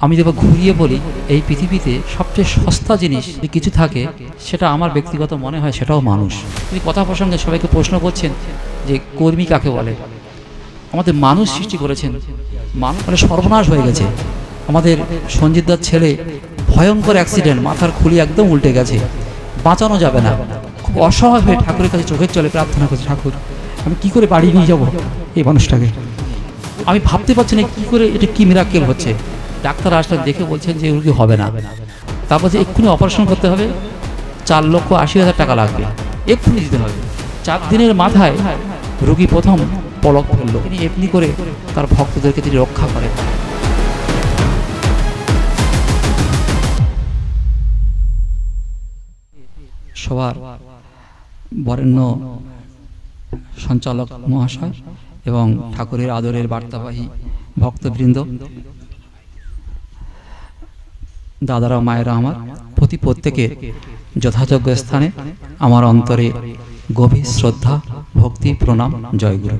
আমি যেবার ঘুরিয়ে বলি, এই পৃথিবীতে সবচেয়ে সস্তা জিনিস যদি কিছু থাকে, সেটা আমার ব্যক্তিগত মনে হয় সেটাও মানুষ। তিনি কথা প্রসঙ্গে সবাইকে প্রশ্ন করছেন যে কর্মী কাকে বলে? আমাদের মানুষ সৃষ্টি করেছেন। মানুষ মানে সর্বনাশ হয়ে গেছে। আমাদের সঞ্জিতদার ছেলে ভয়ঙ্কর অ্যাক্সিডেন্ট মাথার খুলি একদম উল্টে গেছে। বাঁচানো যাবে না। খুব অসহায় হয়ে ঠাকুরের কাছে চোখের চলে প্রার্থনা করছে, ঠাকুর, আমি কি করে বাড়ি নিয়ে যাব এই মানুষটাকে? আমি ভাবতে পারছি না কী করে এটা কি মিরাক্কেল হচ্ছে। ডাক্তার আসলেন দেখে বলছেন যে রুগী হবে না। তারপর যে এক্ষুনি অপারেশন করতে হবে। চার লক্ষ আশি হাজার টাকা লাগবে। এক্ষুনি দিতে হবে। চার দিনের মাথায় রুগী প্রথম পলক ফেলল। তিনি এমনি করে তার ভক্তদেরকে তিনি রক্ষা করেন। সবার বরেণ্য সঞ্চালক মহাশয় এবং ঠাকুরের আদরের বার্তাবাহী ভক্তবৃন্দ দাদারা মায়েরা আমার প্রতি প্রত্যেকের যথাযোগ্য স্থানে আমার অন্তরে গভীর শ্রদ্ধা, ভক্তি, প্রণাম, জয়গুরু।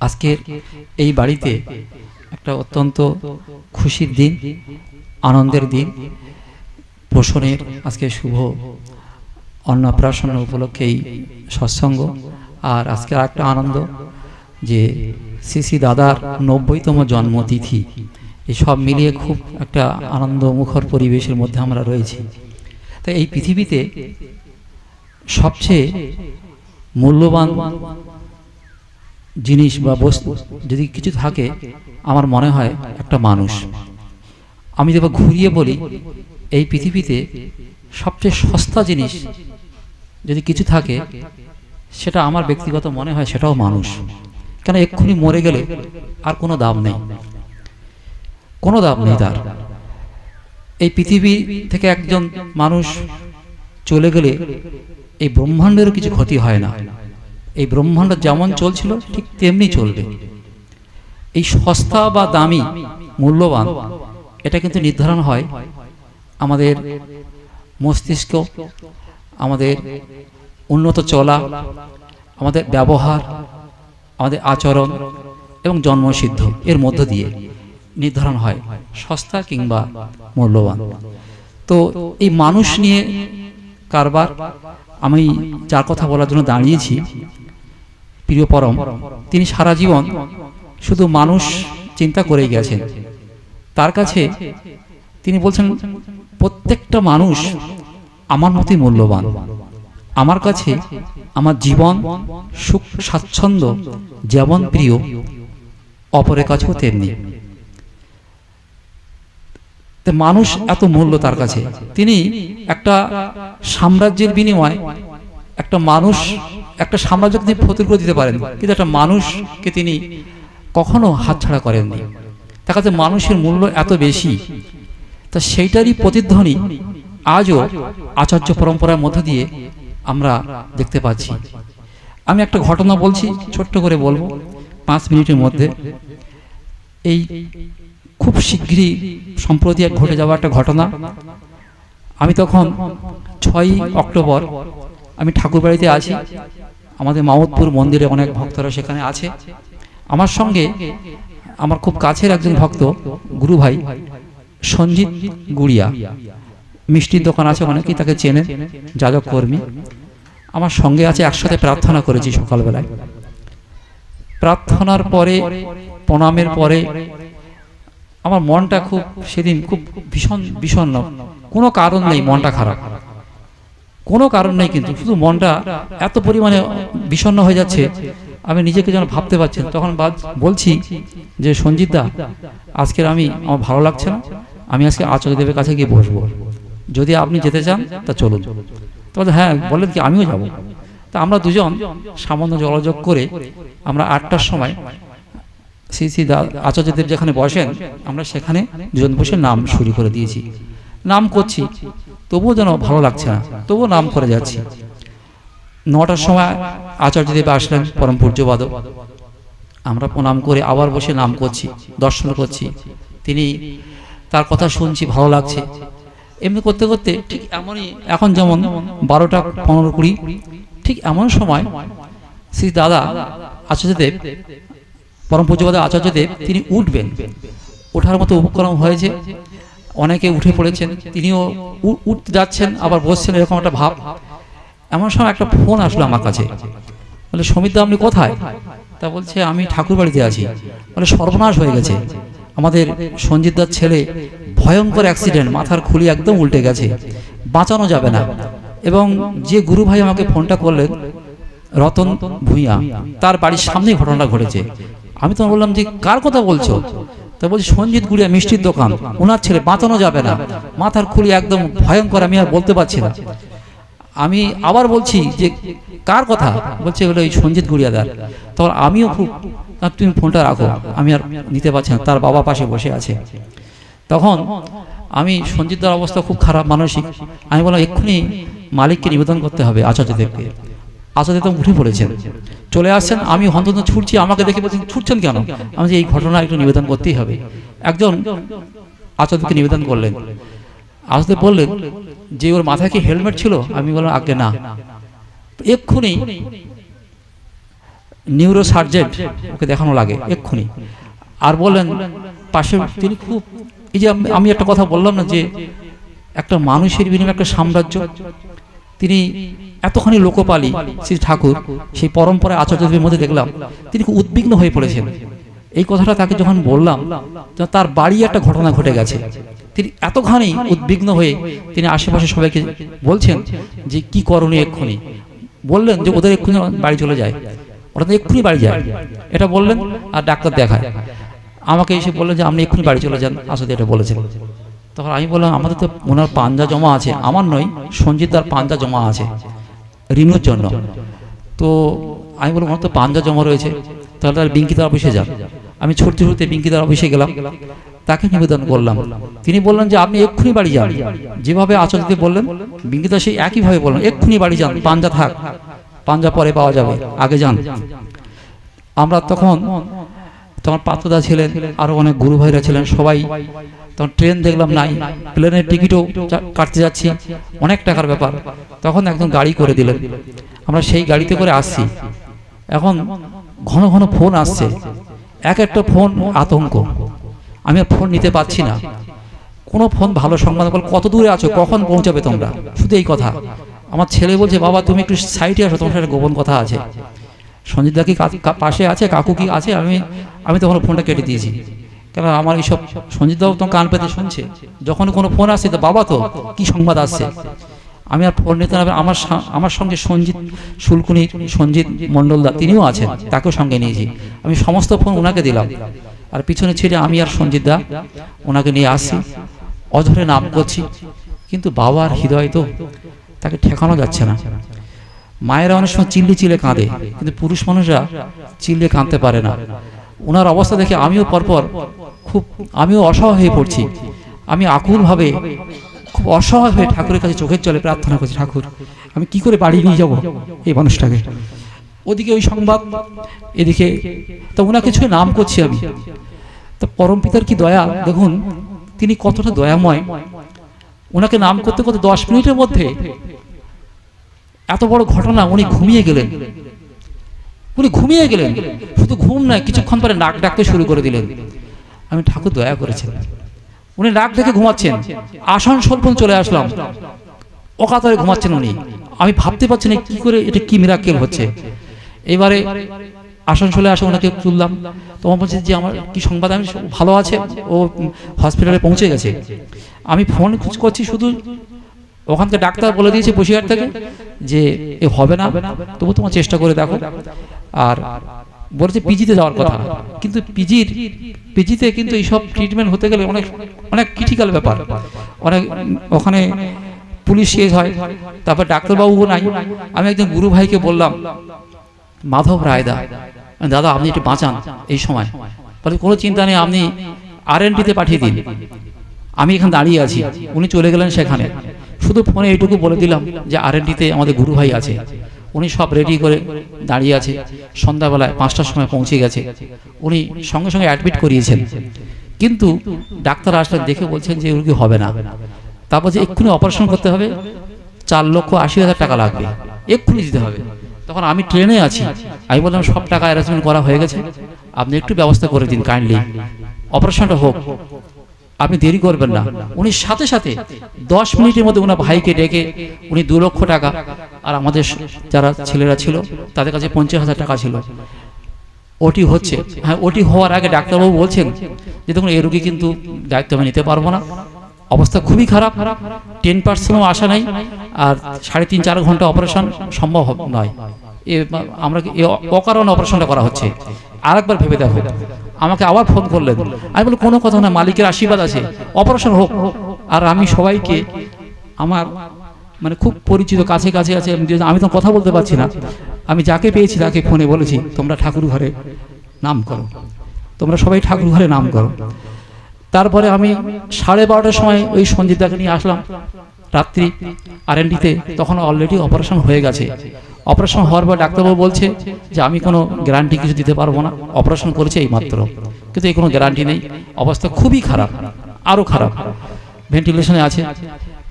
আজকের এই বাড়িতে একটা অত্যন্ত খুশির দিন, আনন্দের দিন। পোষণের আজকে শুভ অন্নপ্রাশন উপলক্ষে এই সৎসঙ্গ। আর আজকে একটা আনন্দ যে শ্রী শ্রী দাদার নব্বইতম জন্মতিথি। এই সব মিলিয়ে খুব একটা আনন্দ মুখর পরিবেশের মধ্যে আমরা রয়েছি। তো এই পৃথিবীতে সবচেয়ে মূল্যবান জিনিস বা বস্তু যদি কিছু থাকে আমার মনে হয় একটা মানুষ। আমি যেবার ঘুরিয়ে বলি এই পৃথিবীতে সবচেয়ে সস্তা জিনিস যদি কিছু থাকে সেটা আমার ব্যক্তিগত মনে হয় সেটাও মানুষ। কেন এক্ষুনি মরে গেলে আর কোনো দাম নেই। কোনো দাম নেই তার। এই পৃথিবী থেকে একজন মানুষ চলে গেলে এই ব্রহ্মাণ্ডেরও কিছু ক্ষতি হয় না। এই ব্রহ্মাণ্ড যেমন চলছিল, ঠিক তেমনি চলবে। এই সস্তা বা দামি মূল্যবান, এটা কিন্তু নির্ধারণ হয় আমাদের মস্তিষ্ক, আমাদের উন্নত চলা, আমাদের ব্যবহার, আমাদের আচরণ এবং জন্মসিদ্ধ এর মধ্য দিয়ে। নির্ধারণ হয় সস্তা কিংবা মূল্যবান। তো এই মানুষ নিয়ে কারবার আমি যার কথা বলার জন্য দাঁড়িয়েছি প্রিয় পরম তিনি সারা জীবন শুধু মানুষ চিন্তা করেই গেছেন। তার কাছে তিনি বলছেন প্রত্যেকটা মানুষ আমার মতোই মূল্যবান। আমার কাছে আমার জীবন সুখ স্বাচ্ছন্দ্য যেমন প্রিয় অপরের কাছেও তেমনি। মানুষ এত মূল্য তার কাছে। তিনি একটা সাম্রাজ্যের বিনিময় একটা মানুষ একটা সাম্রাজ্যকে তিনি ফতুর করে দিতে পারেন কিন্তু একটা মানুষকে তিনি কখনো হাতছাড়া করেননি। তার কাছে মানুষের মূল্য এত বেশি তা সেইটারই প্রতিধ্বনি আজও আচার্য পরম্পরার মধ্য দিয়ে আমরা দেখতে পাচ্ছি। আমি একটা ঘটনা বলছি ছোট্ট করে বলব পাঁচ মিনিটের মধ্যে। এই খুব শীঘ্রই সম্প্রতি এক ঘটে যাওয়া একটা ঘটনা। আমি তখন ছয়ই অক্টোবর আমি ঠাকুরবাড়িতে আছি। আমাদের মামদপুর মন্দিরে অনেক ভক্তরা সেখানে আছে। আমার সঙ্গে আমার খুব কাছের একজন ভক্ত, গুরু ভাই, সঞ্জিত গুড়িয়া। মিষ্টির দোকান আছে অনেকেই তাকে চেনে, যাজক কর্মী। আমার সঙ্গে আছে, একসাথে প্রার্থনা করেছি সকালবেলায়। প্রার্থনার পরে, প্রণামের পরে আমার মনটা খুব সেদিন খুব ভীষণ বিষণ্ণ কোনো কারণ নেই মনটা খারাপ। কোনো কারণ নেই কিন্তু, শুধু মনটা এত পরিমাণে বিষণ্ণ হয়ে যাচ্ছে, আমি নিজেকে যেন ভাবতে পারছি তখন বলছি যে, সঞ্জিত দা, আজকের আমি, আমার ভালো লাগছে না। আমি আজকে আচার্যদেবের কাছে গিয়ে বসবো। যদি আপনি যেতে চান, তা চলুন। তবে হ্যাঁ বললেন কি, আমিও যাব। তা আমরা দুজন সামান্য যোগাযোগ করে আমরা আটটার সময় শ্রী শ্রী আচার্যদেব যেখানে বসেন, আমরা সেখানে দুজন বসে নাম শুরু করে দিয়েছি। নাম করছি, তবুও যেন ভালো লাগছে না, তবুও নাম করে যাচ্ছি। নটার সময় আচার্যদেব আসলেন পরম পূজ্যবাদ আমরা প্রণাম করে আবার বসে নাম করছি, দর্শন করছি। তিনি তার কথা শুনছি, ভালো লাগছে। এমনি করতে করতে ঠিক এমনই, এখন যেমন বারোটা পনেরো কুড়ি, ঠিক এমন সময় শ্রী দাদা আচার্যদেব পরম পূজ্যবাদ আচার্যদেব, তিনি উঠবেন। ওঠার মতো উপক্রম হয়েছে। অনেকে উঠে পড়েছেন। তিনিও উঠতে যাচ্ছেন, আবার বসছেন এরকম একটা ভাব। এমন সময় একটা ফোন আসলো আমার কাছে। বলে, সমিতদা, আপনি কোথায়? তা বলছে, আমি ঠাকুর বাড়িতে আছি। বলে, সর্বনাশ হয়ে গেছে। আমাদের সঞ্জিত দার ছেলে ভয়ঙ্কর অ্যাক্সিডেন্ট মাথার খুলি একদম উল্টে গেছে। বাঁচানো যাবে না। এবং যে গুরু ভাই আমাকে ফোনটা করলেন, রতন ভূঁইয়া, তার বাড়ির সামনেই ঘটনাটা ঘটেছে। আমি তখন বললাম যে কার কথা বলছো? তা বলছি সঞ্জিত গুড়িয়া মিষ্টির দোকান। ওনার ছেলে বাঁচানো যাবে না। মাথার খুলি একদম ভয়ঙ্কর, আমি আর বলতে পারছি না। আমি আবার বলছি যে কার কথা? বলছে ওই সঞ্জিত গুড়িয়াদার। তখন আমিও খুব তুমি ফোনটা রাখো। আমি আর নিতে পারছি না। তার বাবা পাশে বসে আছে। তখন আমি সঞ্জিতদার অবস্থা খুব খারাপ, মানসিক। আমি বললাম, এক্ষুনি মালিককে নিবেদন করতে হবে আচার্যদেবকে। আচার্যদেব উঠে পড়েছেন। চলে আসছেন, আমি হন্তন্ত ছুটছি, আমাকে দেখে বলছেন, ছুটছেন কেন? আমি যে এই ঘটনা একটু নিবেদন করতেই হবে। একজন আচার্যকে নিবেদন করলেন। আচার্যদেব বললেন যে ওর মাথায় কি হেলমেট ছিল? আমি বললাম, আগে না। এক্ষুনি নিউরো সার্জেন্ট ওকে দেখানো লাগে, এক্ষুনি। আর বললেন পাশে তিনি খুব, এই যে আমি একটা কথা বললাম না যে একটা মানুষের বিনিময়ে একটা সাম্রাজ্য তিনি এতখানি লোকপালি শ্রী ঠাকুর, সেই পরম্পরায় আচার্যদেবের মধ্যে দেখলাম, তিনি খুব উদ্বিগ্ন হয়ে পড়েছেন। এই কথাটা তাকে যখন বললাম তার বাড়ি একটা ঘটনা ঘটে গেছে। তিনি এতখানি উদ্বিগ্ন হয়ে তিনি আশেপাশে সবাইকে বলছেন যে, কি করণীয় এক্ষুনি? বললেন যে, ওদের এক্ষুনি বাড়ি চলে যায়। ওরা তো এক্ষুনি বাড়ি যায়। এটা বললেন আর ডাক্তার দেখায়। আমাকে এসে বললেন যে, আপনি এক্ষুনি বাড়ি চলে যান। আসলে এটা বলেছেন। তখন আমি বললাম, আমাদের তো ওনার পাঞ্জা জমা আছে। আমার নয়, সঞ্জিত তার পাঞ্জা জমা আছে, রিনুর জন্য। তো আমি বললাম আমার তো পাঞ্জা জমা রয়েছে। তাহলে তার বিঙ্কিতার অফিসে যান আমি ছুটতে ছুটতে বিঙ্কিতার অফিসে গেলাম। তাকে নিবেদন করলাম। তিনি বললেন যে, আপনি এক্ষুনি বাড়ি যান। যেভাবে আচরণকে বললেন, বিঙ্কিতা সেই একইভাবে বললেন, এক্ষুনি বাড়ি যান, পাঞ্জা থাক। পাঞ্জা পরে পাওয়া যাবে। আগে যান। আমরা তখন তখন পাত্রদা ছিলেন, আরও অনেক গুরু ভাইরা ছিলেন, সবাই তখন ট্রেন দেখলাম নাই। প্লেনের টিকিটও কাটতে যাচ্ছি। অনেক টাকার ব্যাপার। তখন একদম গাড়ি করে দিলেন। আমরা সেই গাড়িতে করে আসছি। এখন ঘন ঘন ফোন আসছে। এক একটা ফোন আতঙ্ক। আমি ফোন নিতে পারছি না। কোনো ফোন ভালো সংবাদ বল কত দূরে আছো? কখন পৌঁছাবে তোমরা? শুধু এই কথা। আমার ছেলে বলছে, বাবা, তুমি একটু সাইডে আসো, তোমার সাথে গোপন কথা আছে। সঞ্জিত দা কি কা- কা- পাশে আছে? কাকু কি আছে? আমি আমি তখন ফোনটা কেটে দিয়েছি। কেন আমার এইসব সঞ্জিত দাও তো কান পেতে শুনছে। যখন কোনো ফোন আসছে তো বাবা তো, কি সংবাদ আসছে? আমি আর ফোন নিতে না আমার আমার সঙ্গে সঞ্জিত শুল্কুনি সঞ্জিত মণ্ডলদা তিনিও আছেন, তাকেও সঙ্গে নিয়েছি। আমি সমস্ত ফোন ওনাকে দিলাম। আর পিছনে ছেড়ে আমি আর সঞ্জিত দা ওনাকে নিয়ে আসি অধরে নাম করছি। কিন্তু বাবার হৃদয় তো তাকে ঠেকানো যাচ্ছে না। মায়েরা অনেক সময় চিল্লি চিল্লে কাঁদে, কিন্তু পুরুষ মানুষরা চিল্লে কাঁদতে পারে না। ওনার অবস্থা দেখে আমিও পরপর খুব আমিও অসহায় হয়ে পড়ছি। আমি আকুলভাবে, খুব অসহায় হয়ে ঠাকুরের কাছে চোখের জলে প্রার্থনা করছি, ঠাকুর, আমি কি করে বাড়ি নিয়ে যাব এই মানুষটাকে? ওদিকে ওই সংবাদ, এদিকে, তো ওনাকে ছুঁয়ে নাম করছি আমি। তো পরম পিতার কি দয়া? দেখুন, তিনি কতটা দয়াময়। ওনাকে নাম করতে করতে দশ মিনিটের মধ্যে এত বড় ঘটনা উনি ঘুমিয়ে গেলেন। উনি ঘুমিয়ে গেলেন। শুধু ঘুম নয়, কিছুক্ষণ পরে নাক ডাকতে শুরু করে দিলেন। আমি ঠাকুর দয়া করেছেন। উনি রাগ ডেকে ঘুমাচ্ছেন। আসানসোল পর্যন্ত চলে আসলাম। অকাতরে ঘুমাচ্ছেন উনি। আমি ভাবতে পারছি না কি করে এটা কি মিরাক্কেল হচ্ছে। এবারে আসানসোলে আসে ওনাকে তুললাম। তোমার বলছে যে, আমার কি সংবাদ? আমি ভালো আছে। ও হসপিটালে পৌঁছে গেছে। আমি ফোন করছি শুধু। ওখানকে ডাক্তার বলে দিয়েছে বসিরহাট থেকে যে, এ হবে না। তবু তোমার চেষ্টা করে দেখো। আর বলেছে পিজিতে যাওয়ার কথা। কিন্তু পিজির পিজিতে কিন্তু এইসব ট্রিটমেন্ট হতে গেলে অনেক অনেক ক্রিটিক্যাল ব্যাপার। অনেক ওখানে পুলিশ কেস হয় তারপর ডাক্তারবাবুও নাই। আমি একজন গুরু ভাইকে বললাম মাধব রায়দা দাদা আপনি একটু বাঁচান এই সময়। বলে কোনো চিন্তা নেই আপনি আর পাঠিয়ে দিন। আমি এখানে দাঁড়িয়ে আছি। উনি চলে গেলেন সেখানে। শুধু ফোনে এইটুকু বলে দিলাম যে আর আমাদের গুরু ভাই আছে। উনি সব রেডি করে দাঁড়িয়ে আছে। সন্ধ্যাবেলায় পাঁচটার সময় পৌঁছে গেছে। উনি সঙ্গে সঙ্গে অ্যাডমিট করিয়েছেন। কিন্তু ডাক্তার আসলে দেখে বলছেন যে রুগী হবে না। তারপর যে এক্ষুনি অপারেশন করতে হবে চার লক্ষ আশি হাজার টাকা লাগবে। এক্ষুনি দিতে হবে। তখন আমি ট্রেনে আছি। আমি বললাম সব টাকা অ্যারেঞ্জমেন্ট করা হয়ে গেছে। আপনি একটু ব্যবস্থা করে দিন কাইন্ডলি অপারেশনটা হোক। আপনি দেরি করবেন না। উনি সাথে সাথে দশ মিনিটের মধ্যে ওনার ভাইকে ডেকে উনি দু লক্ষ টাকা আর আমাদের যারা ছেলেরা ছিল, তাদের কাছে পঞ্চাশ হাজার টাকা ছিল। ওটি হচ্ছে হ্যাঁ ওটি হওয়ার আগে ডাক্তারবাবু বলছেন যে দেখুন, এই রোগী কিন্তু দায়িত্ব আমি নিতে পারব না। অবস্থা খুবই খারাপ। টেন পার্সেন্টও আসা নাই আর সাড়ে তিন চার ঘণ্টা অপারেশন সম্ভব নয়। এ আমরা অকারণে অপারেশনটা করা হচ্ছে? আরেকবার ভেবে দেখো। আমাকে আবার ফোন করলেন। আমি বলি কোনো কথা না মালিকের আশীর্বাদ আছে। অপারেশন হোক। আর আমি সবাইকে আমার মানে খুব পরিচিত কাছে কাছে আছে। আমি তো কথা বলতে পারছি না। আমি যাকে পেয়েছি তাকে ফোনে বলেছি তোমরা ঠাকুর ঘরে নাম করো। তোমরা সবাই ঠাকুর ঘরে নাম করো। তারপরে আমি সাড়ে বারোটার সময় ওই সঞ্জিত সঞ্জিতাকে নিয়ে আসলাম। রাত্রি আর তখন অলরেডি অপারেশন হয়ে গেছে। অপারেশন হওয়ার পর ডাক্তারবাবু বলছে যে আমি কোনো গ্যারান্টি কিছু দিতে পারব না। অপারেশন করেছে এই মাত্র কিন্তু এই কোনো গ্যারান্টি নেই। অবস্থা খুবই খারাপ, আরও খারাপ। ভেন্টিলেশনে আছে।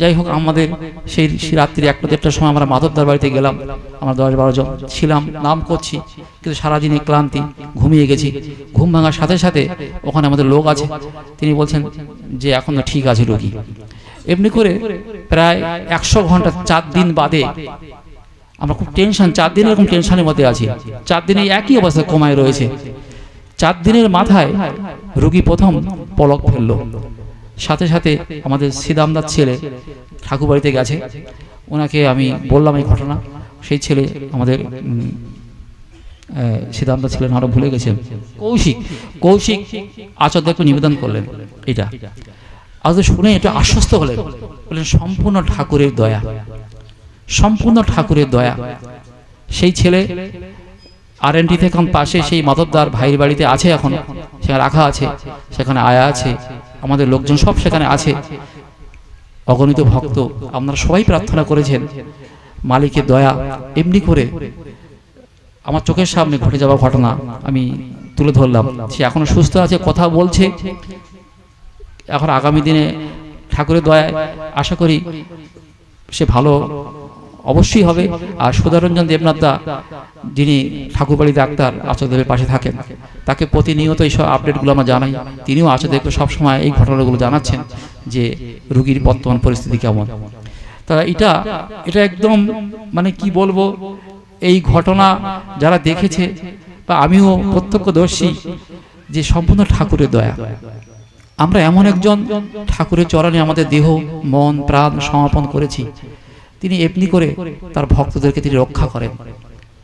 যাই হোক, আমাদের সেই রাত্রি একটা দেড়টার সময় আমরা মাধবদার বাড়িতে গেলাম। আমরা দশ বারো জন ছিলাম, নাম করছি। কিন্তু সারাদিনে ক্লান্তি, ঘুমিয়ে গেছি। ঘুম ভাঙার সাথে সাথে ওখানে আমাদের লোক আছে। তিনি বলছেন যে এখন ঠিক আছে রোগী। এমনি করে প্রায় একশো ঘণ্টা, চার দিন বাদে আমরা খুব টেনশন চার দিন এরকম টেনশনের মধ্যে আছি। চার দিনে একই অবস্থা কমায় রয়েছে। চার দিনের মাথায় রুগী প্রথম পলক ফেলল। সাথে সাথে আমাদের সিদামদার ছেলে ঠাকুরবাড়িতে গেছে। ওনাকে আমি বললাম এই ঘটনা। সেই ছেলে আমাদের উম, আহ, সিদামদার ছেলে আরও ভুলে গেছেন। কৌশিক কৌশিক আচার্যকে নিবেদন করলেন। এটা। আজ শুনে এটা আশ্বস্ত হলেন। বললেন সম্পূর্ণ ঠাকুরের দয়া। সম্পূর্ণ ঠাকুরের দয়া। সেই ছেলে আর এন থেকে এখন পাশে সেই মাধবদার ভাইয়ের বাড়িতে আছে এখন। সেখানে রাখা আছে। সেখানে আয়া আছে। আমাদের লোকজন সব সেখানে আছে। অগণিত ভক্ত। আপনারা সবাই প্রার্থনা করেছেন। মালিকের দয়া এমনি করে আমার চোখের সামনে ঘটে যাওয়া ঘটনা আমি তুলে ধরলাম। সে এখনও সুস্থ আছে কথা বলছে। এখন আগামী দিনে ঠাকুরের দয়ায় আশা করি সে ভালো অবশ্যই হবে। আর সুধারঞ্জন দেবনাথ দা যিনি ঠাকুরবাড়ি ডাক্তার আচার্যদেবের পাশে থাকেন তাকে প্রতিনিয়ত এইসব আপডেটগুলো আমরা জানাই। তিনিও আচার্যদেবকে সবসময় এই ঘটনাগুলো জানাচ্ছেন যে রুগীর বর্তমান পরিস্থিতি কেমন। তা এটা এটা একদম মানে কি বলব এই ঘটনা যারা দেখেছে বা আমিও প্রত্যক্ষদর্শী যে সম্পূর্ণ ঠাকুরের দয়া। আমরা এমন একজন ঠাকুরের চরণে আমাদের দেহ মন প্রাণ সমাপন করেছি। তিনি এমনি করে তার ভক্তদেরকে তিনি রক্ষা করেন।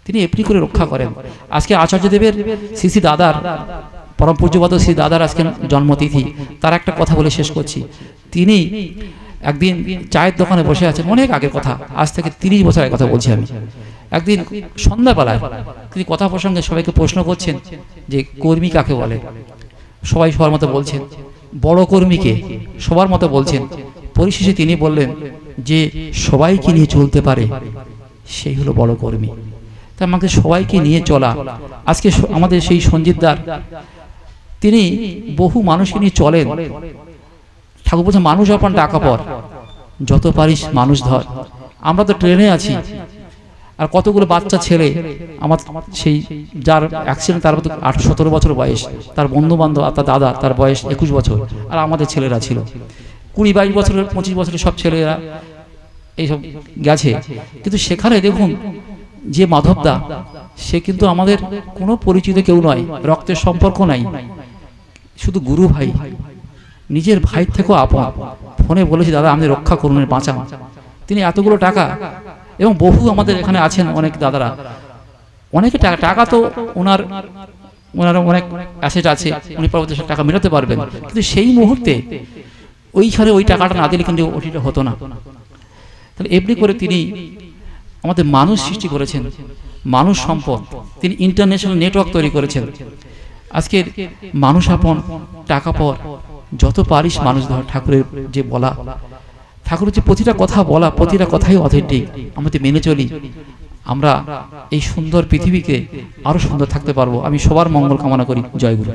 তিনি এমনি করে রক্ষা করেন। আজকে আচার্যদেবের শ্রী দাদার, পরম পূজ্যপাদ শ্রী দাদার আজকে জন্মতিথি। তার একটা কথা বলে শেষ করছি। তিনি একদিন চায়ের দোকানে বসে আছেন, অনেক আগের কথা, আজ থেকে তিরিশ বছর কথা বলছি আমি। একদিন সন্ধ্যাবেলায় তিনি কথা প্রসঙ্গে সবাইকে প্রশ্ন করছেন যে, কর্মী কাকে বলে? সবাই সবার মতো বলছেন, বড় কর্মীকে? সবার মতো বলছেন পরিশেষে তিনি বললেন যে, সবাইকে নিয়ে চলতে পারে। সেই হলো বড় কর্মী। তা আমাকে সবাইকে নিয়ে চলা। আজকে আমাদের সেই সঞ্জিতদার তিনি বহু মানুষকে নিয়ে চলেন। ঠাকুর বলছে, মানুষ আপন টাকা পর। যত পারিস মানুষ ধর। আমরা তো ট্রেনে আছি। আর কতগুলো বাচ্চা ছেলে, আমার সেই যার অ্যাক্সিডেন্ট তার আট সতেরো বছর বয়স। তার বন্ধু বান্ধব আর তার দাদা, তার বয়স একুশ বছর। আর আমাদের ছেলেরা ছিল। কুড়ি বাইশ বছরের, পঁচিশ বছরের সব ছেলেরা এইসব গেছে। কিন্তু সেখানে দেখুন, যে মাধবদা, সে কিন্তু আমাদের কোনো পরিচিত কেউ নয়, রক্তের সম্পর্ক নাই। শুধু গুরু ভাই, নিজের ভাই থেকেও আপন। ফোনে বলেছি, দাদা, আমাদের রক্ষা করুন বাঁচান। তিনি এতগুলো টাকা এবং বহু আমাদের এখানে আছেন অনেক দাদারা। অনেকে টাকা টাকা তো ওনার ওনার অনেক অ্যাসেট আছে, উনি পরবর্তী টাকা মেটাতে পারবেন। কিন্তু সেই মুহূর্তে ওইখানে ওই টাকাটা না দিলে কিন্তু ওটিটা হতো না। তাহলে এমনি করে তিনি আমাদের মানুষ সৃষ্টি করেছেন, মানুষ সম্পদ। তিনি ইন্টারন্যাশনাল নেটওয়ার্ক তৈরি করেছেন। আজকের মানুষ আপন, টাকা পর যত পারিস মানুষ ধর, ঠাকুরের যে বলা। ঠাকুরের যে প্রতিটা কথা বলা, প্রতিটা কথাই অথেন্টিক আমাদের মেনে চলি, আমরা এই সুন্দর পৃথিবীকে আরও সুন্দর থাকতে পারব। আমি সবার মঙ্গল কামনা করি। জয় গুরু।